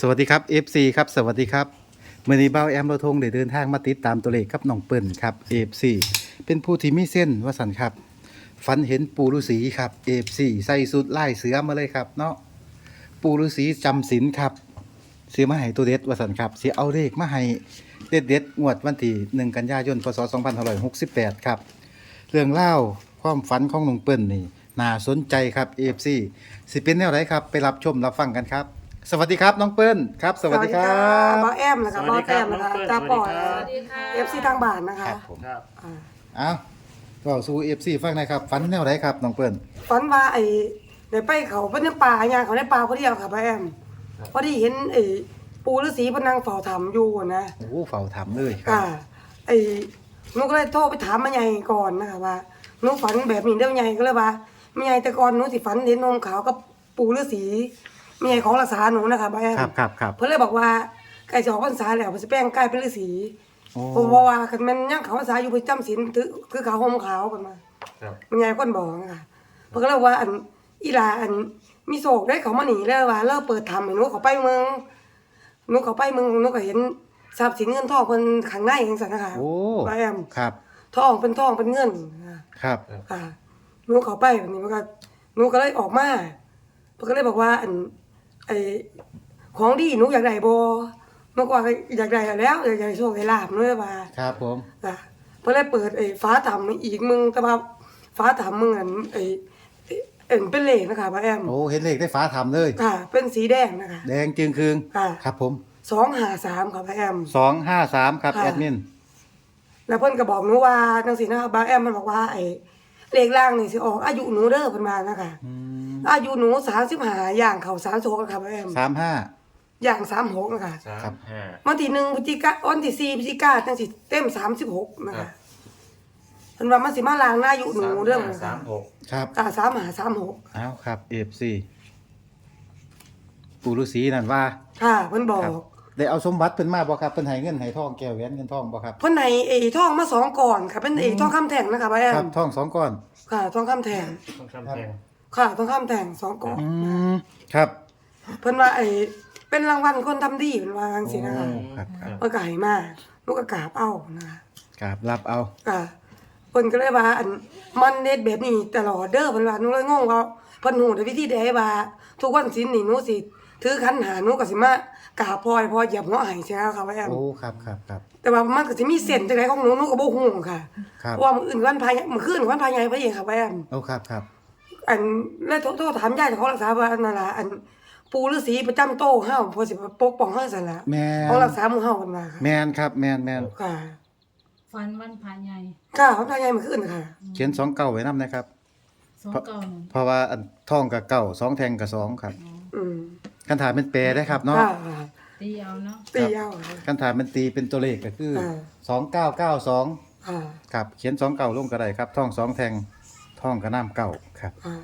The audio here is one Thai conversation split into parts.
สวัสดีครับ FC ครับสวัสดีครับเมื่อนี้เบ้าแอมเราทงได้เดินทางมาติดตามตัวเลขครับน้องเปิ้ลครับ FC เป็นผู้ที่มีเส้นวสันครับฝันเห็นปูฤาษีครับ FC ใส่สุดไล่เสือมาเลยครับเนาะปูฤาษีจำศีลครับเสียมาให้ตัวเด็ดวสันครับเสียเอาเลขมาให้เด็ดเด็ดงวดวันที่1กันยายนพศ2568 ครับ เรื่องเล่าความฝันของน้องเปิ้ลนี่น่าสนใจครับ FC สิเป็นแนวไหนครับไปรับชมรับฟังกันครับ สวัสดีครับน้องเปิ้ลครับ สวัสดีครับ บอแอมนะคะสบวัอสดีคแอรับมนะคะน้องเปิ้ลตาปล่อยสวัสดีเอฟซีทางบ้านนะคคะรับผมครับ อ่าเอาก็สู้ AFC ฟังหนะครับฝันแนวไหนครับน้องเปิ้ลฝันว่าไอ้เดี๋ยวไปเขาเป็นในป่าอย่างเขาในป่าพอดียวค่ะบอแอมพอดีเห็นไอ้ปูฤาษีเพนนังเฝ้าถามอยู่นะ โอ้เฝ้าถามเลยครัอ่าบไอ้หนูก็เลยโทรไปถามมาใหญ่ก่อนนะคะว่าหนูฝันแบบนี้ได้ใหญ่ก็เลยว่าแม่ใหญ่แต่ก่อนหนูสิฝันเห็นนมขาวกับปูฤาษี แม่ใหญ่ของรักษาหนูนะคะบอแอมครับครับครับเพิ่นเลยบอกว่าใกล้จะออกพรรษาแล้วเพิ่นสิแปลงกายเป็นฤาษีโอ้เพราะว่าคันแมันยังเขาภาษาอยู่ประจำศีลถือคือขาวห่มขาวกันมาครับมันยายคนบอกนะคะเพิ่นก็เลยว่าอันอีหลาอันมีโศกได้เขามาหนีแล้วว่าเลิกเปิดทำให้หนูเขาไปเมืองหนูเขาไปเมืองหนูก็เห็นทรัพย์สินเงินทองเพิ่นข้างในจังซั่นนะคะโอ้ว่าแอมครับทองเป็นทองเป็นเงินนะคะครับอ่าหนูเขาไปแบบนี้มันก็หนูก็เลยออกมาเพิ่นก็เลยบอกว่าอัน ไอของดีหนูอยากได้บ่หนูก็ว่าอยากได้แล้วอยากได้โชคได้ลาบหนูเลยว่าครับผมอะเพื่อเลยเปิดไอ้ฟ้าต่ำอีกมึงแต่ว่าฟ้าต่ำมึงอันไอ้ไอ้เอ็นเป็นเหล็กนะคะป้าแอมโอ้เห็นเลขได้ฟ้าถามเลยค่ะ เป็นสีแดงนะคะ แดงจึงคืงค่ะครับผมสองหาสามค่ะป้าแอมสองห้าสามครับค่ะแอดมินแล้วเพิ่นก็บอกหนูว่าจังสีนะคะป้าแอมมันบอกว่าไอ้เลขล่างนี่สิออกอายุหนูเด้อเพิ่นมานะคะอืม อายุหนูสามสิบห้าอย่างเขาสามสิบหกค่ะป้าแอมสามห้าอย่างสามหกนะคะสาครับมห้าวันที่หนึ่งพฤศจิกาวันที่สี่พฤศจิกาจังสิเต็มสามสิบหกนะครัคะบเพิ่นว่ามันสิมาล้างหน้าอายุหนูเรื่องสามห้าสามหกครับอ่าสามหาสามหกเอาครับเอฟซีปูฤาษีนั่นว่า ค่ะเพิ่นบอกครับได้เอาสมบัติเพิ่นมาบ่ครับเพิ่นให้เงินให้ทองแก้วแหวนเงินทองบ่ครับเพิ่นให้ไอ้ทองมาสองก่อนค่ะเป็นไอ้ทองคำแท่งนะคะป้าแอครัมบทองสองก้อนค่ะทองคำแท่งต้องคำแทง ค่ะทองคำแท่งสองก่อนอืมครับเพิ่นว่าไอ้เป็นรางวัลคนทำดีเพิ่นว่าจังซี่นะคะโอ้ครับครับเพิ่นก็ให้มาลูกก็กราบเอานะคะกราบรับเอาค่ะเพิ่นก็เลยว่าอันมันเน็ตแบบนี้ตลอดเด้อเพิ่นว่าหนูเลยงงว่าเพิ่นฮู้แต่วิธีใดว่าทุกวันศีลนี่หนูสิถือขันหาหนูก็สิมากราบพลอยพอเหยียบหัวไห้ใช่ไหมคะป้าแอม โอ้ครับครับครับแต่ว่ามันก็สิมีเส้นจังไดของหนูหนูก็บ่ฮู้ค่ะครับเพราะว่ามื้ออื่นวันพายมื้อคืนวันพายใหญ่พระเอกค่ะป้าแอม โอ้ครับครับ อันแล้วโทรโทรถามยายเจ้าของรักษาว่านั่นล่ะอันปู่ฤาษีประจำโต๊ะเฮาเพื่อสิปกป้องเฮาซั่นล่ะแมนของรักษาหมู่เฮากันมาค่ะแมนครับแมนแมนค่ะฟันวันพาใหญ่ค่ะของทางยายมื้อคืนค่ะ เขียนสองเก้าไว้นํนะครับ สองเก่าหนึ่งเพราะว่าอันทองกับเก้าสองแทงกับสองครับอืมคันถามเป็นแปรได้ครับเนาะ ค่ะตีเอาเนาะตีเอาค่ะ คันถามเป็นตีเป็นตัวเลขก็คืออ่าสองเก้าเก้าสองค่ะ ครับ เขียนสองเก้าลงก็ได้ครับทองสองแทงทองกับน้ำเก้า ครับค่ะ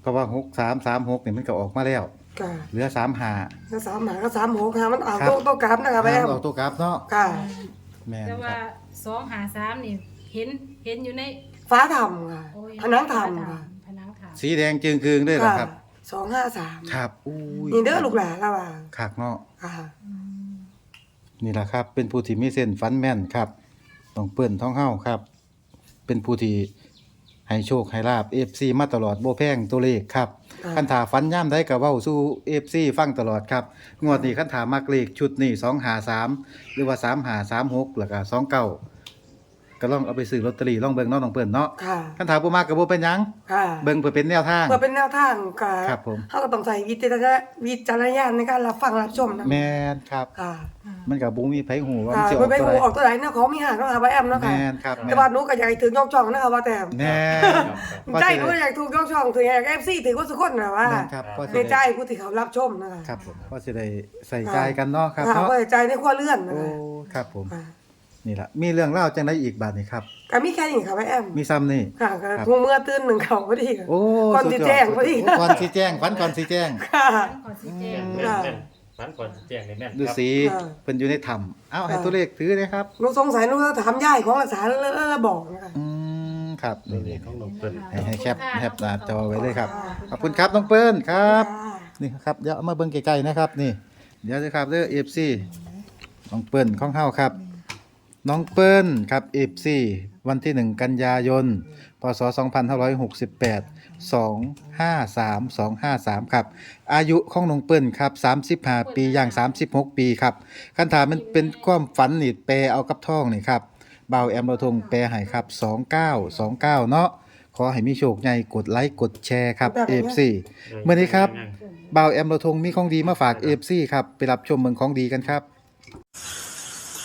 เพราะว่าหกสามสามหกนี่มันก็ออกมาแล้ว ค่ะเหลือสามหาก็สามหมาก็สามหกค่ะมันเอาครับโต๊ะโต๊ะกราฟนะคะแม่ออกตัวกราฟเนาะค่ะ แม่นแต่คว่ารับสองหาสามนี่เห็นเห็นอยู่ในฟ้าทำค่ะโอ้ยผนังทำค่ะผนังทำสีแดงจึงคืงด้วยเหรอค่ะครับ สองห้าสามครับอุ้ยนี่เด้อลูกหลานแล้วว่าขากเนาะ ค่ะอืมนี่แหละครับ เป็นผู้ที่มีเส้นฟันแม่นครับ ต้องเปิ้นท้องเฮ้าครับ เป็นผู้ที่ ให้โชคให้ลาบ FC มาตลอดโบแพงตัวเลขครับค่ะคันถาฟันย่ามได้กับเว้าสู้ FC ฟังตลอดครับงวดนี้คันถามักเลขชุดนี้2หา3หรือว่า3หา3 6แล้วก็2 9ก็ลองเอาไปซื้อลอตเตอรี่ลองเบิ่งเนาะน้องเปิ้นเนาะค่ะคันถาบ่มากก็บ่เป็นหยังค่ะเบิ่งเพื่อเป็นแนวทางเพื่อเป็นแนวทางกัครับผมเขาก็ต้องใส่วิจารณวิจารณญาณในการรับฟังรับชมนะแม่นครับค่ะ มันก็บ่มีไผฮู้ว่ามัค่ะนสิอเพื่ออกไปตัวหูใดออกตัวไหนเนี่ยเขามีหางเนาะค่ะว่าแอมเนาะค่ะแม่นครับแต่ว่าหนูก็อยากให้ถึงยกช่องนะคะว่าแต่แม่นใจหนูอยากถูกยกช่องถึงอยากเอฟซีถือว่าสุกคนนะว่าแม่นครับก็ในสิใจได้ผู้ที่เขารับชมนะคะครับผมก็สิได้ใส่ใจกันเนาะครับค่ะเนาะว่าใจในขั้วเลื่อนนะโอ้คะครับผมค่ะนี่ล่ะมีเรื่องเล่าจังไดอีกบาดนี้ครับ ก็มีแค่นี้ค่ะว่าแอมมีซ้ำนี่ ค่ะก็ครับคงเมื่อตื่นหนึ่งเขาพอดีค่ะ โอ้ก่อนสุดสิยดแจ้งพอดี โก่อนสิแจ้งฝันก่อนสิแจ้ง ค่ะขอชี้แจงแม่นแม่น ฝันก่อนแจ้งในแม่นฤาครับษีค่ะเพิ่นอยู่ในถ้ำเอ้าให้ค่ะตัวเลขถือเลยครับหนูสงสัยหนูจะถามยายของรักษาแล้วแล้วแล้วบอกนะคะอืมครับนี่นี่นี่ของหลวงเปิ้ลให้ให้แคปแคปหน้าจอไว้เลยครับขอบคุณครับน้องเปิ้ลครับ ค่ะ นี่ครับเดี๋ยวเอามาเบิ่งใกล้ๆนะครับนี่ เดี๋ยวนะครับเด้อ FC น้องเปิ้ลของเฮาครับ น้องเปิ้ลครับ FC วันที่ 1 กันยายน พศ 2568 253 253 ครับ อายุของน้องเปิ้ลครับ 35 ปีอย่าง 36 ปีครับคันถามมันเป็นความฝันนี่แปลเอากับท่องนี่ครับเบาวแอมเราทงแปลให้ครับ 2929 เนาะขอให้มีโชคใหญ่กดไลค์กดแชร์ครับ FC เมื่อนี้ครับบ่าวแอมเราทงมีของดีมาฝาก FC ครับ ไปรับชมเมืองของดีกันครับ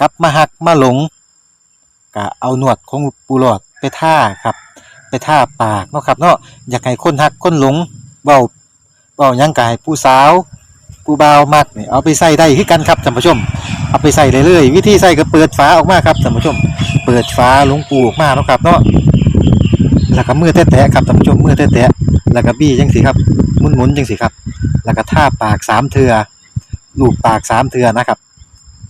กลับมาหักมาหลงก็เอาหนวดของปูหลอดไปท่าครับ ไปท่าปากเนาะครับเนาะอยากให้คนหักคนหลงเบาเบายังกายผู้สาวผู้บ่าวมักนี่เอาไปใส่ได้คือกันครับท่านผู้ชม เอาไปใส่เลยเลยวิธีใส่ก็เปิดฝาออกมาครับท่านผู้ชม เปิดฝาหลวงปูออกมาเนาะครับเนาะแล้วก็มือแตะๆครับท่านผู้ชมมือแตะๆแล้วก็บี้จังสิครับหมุนๆจังสิครับ แล้วก็ท่าปากสามเทือลูบปากสามเทือนะครับ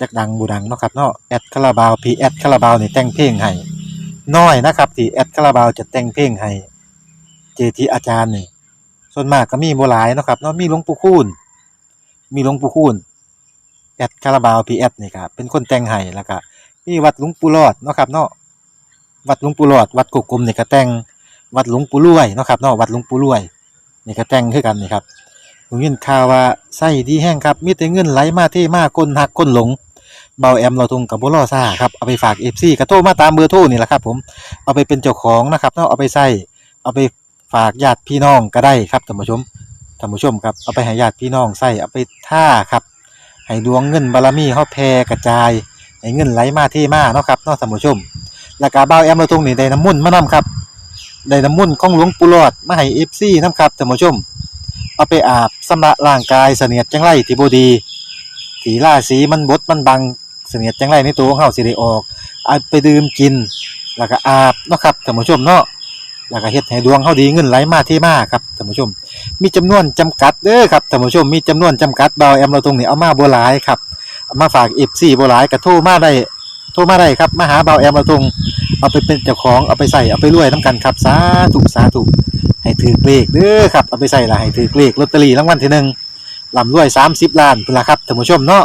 จักดังบูดังเนาะครับเนาะแอดคาราบาวพีแอดคาราบาวนี่แต่งเพลงให้น้อยนะครับที่แอดคาราบาวจะแต่งเพลงให้เจทีอาจารย์นี่ส่วนมากก็มีบ่หลายเนาะครับเนาะมีหลวงปู่คูณมีหลวงปู่คูณแอดคาราบาวพีแอดนี่ครับเป็นคนแต่งให้แล้วก็มีวัดหลวงปู่รอดเนาะครับเนาะวัดหลวงปู่รอด วัดกุกกลมนี่ก็แต่งวัดหลวงปู่รวยเนาะครับเนาะวัดหลวงปู่รวยนี่ก็แต่งคือกันนี่ครับผมยินข่าวว่าไส้ดีแห้งครับมีแต่เงินไหลมาเทมากคนหักคนหลง เบาแอมเราทุงกับบุรอซ่าครับเอาไปฝากเอฟซีกระโทรมาตามเบอร์โทรนี่แหละครับผมเอาไปเป็นเจ้าของนะครับเนาะเอาไปใส่เอาไปฝากญาติพี่น้องก็ได้ครับท่านผู้ชมท่านผู้ชมครับเอาไปให้ญาติพี่น้องใส่เอาไปท่าครับให้ดวงเงินบารมีเฮาแผ่กระจายให้เงินไหลมาเทมาเนาะครับเนาะท่านผู้ชม แล้วก็เบาแอมเราทุงนี่ได้น้ำมุ่นมานํครับได้น้ำมุ่นของหลวงปู่หลอดมาให้เอฟซีนํครับท่านผู้ชมเอาไปอาบสำระร่างกายเสนียดจังไรที่บดีสีล่าสีมันบดมันบัง เสนียดจังไรในตัวของเฮาสิได้ออกเอาไปดื่มกิน แล้วก็อาบเนาะครับท่านผู้ชมเนาะแล้วก็เฮ็ดให้ดวงเฮาดีเงินไหลมาเทมาครับท่านผู้ชม มีจำนวนจำกัดเด้อครับท่านผู้ชมมีจำนวนจำกัดเบาแอมเราตรงนี้เอามาบ่หลายครับามาฝาก FC บ่หลายก็โทรมาได้โทรมาได้ครับมาหาเบาแอมเราตรงเอาไปเป็นเจ้าของเอาไปใส่เอาไปรวยนํกันครับสาธุสาธุให้ถือเลขเด้อครับเอาไปใส่ละให้ถือเลขลอตเตอรี่รางวัลที่หนึ่งลำรวย30ล้านพุ่นละครับท่านผู้ชมเนาะ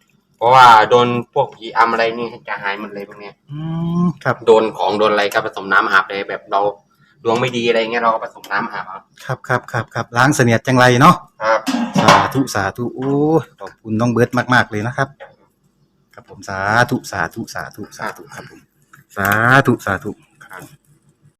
รับ เพราะว่าโดนพวกผีอำอะไรนี่จะหายหมดเลยพวกเนี้ยอืมครับโดนของโดนอะไรก็ผสมน้ำอาบเลยแบบเราดวงไม่ดีอะไรเงี้ยเราก็ผสมน้ำอาบเอาครับครับครับครับล้างเสนียดจังไรเนาะครับ สาธุสาธุโอ้ยขอบคุณน้องเบิร์ตมาก ๆ เลยนะครับ ครับผมสาธุสาธุสาธุสาธุครับผมสาธุสาธุครับ